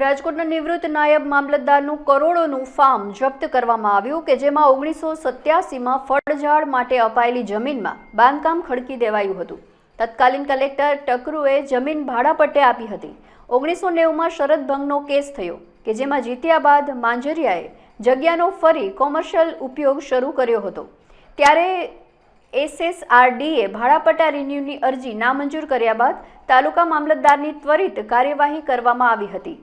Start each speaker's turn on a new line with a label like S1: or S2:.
S1: રાજકોટના નિવૃત્ત નાયબ મામલતદારનું કરોડોનું ફાર્મ જપ્ત કરવામાં આવ્યું કે જેમાં ઓગણીસો સત્યાસીમાં ફળઝાડ માટે અપાયેલી જમીનમાં બાંધકામ ખડકી દેવાયું હતું. તત્કાલીન કલેક્ટર ટકરુએ જમીન ભાડાપટ્ટે આપી હતી. ઓગણીસો નેવુંમાં શરદભંગનો કેસ થયો, કે જેમાં જીત્યા બાદ માંજરિયાએ જગ્યાનો ફરી કોમર્શિયલ ઉપયોગ શરૂ કર્યો હતો. ત્યારે એસએસઆરડીએ ભાડાપટ્ટા રિન્યુની અરજી નામંજૂર કર્યા બાદ તાલુકા મામલતદારની ત્વરિત કાર્યવાહી કરવામાં આવી હતી.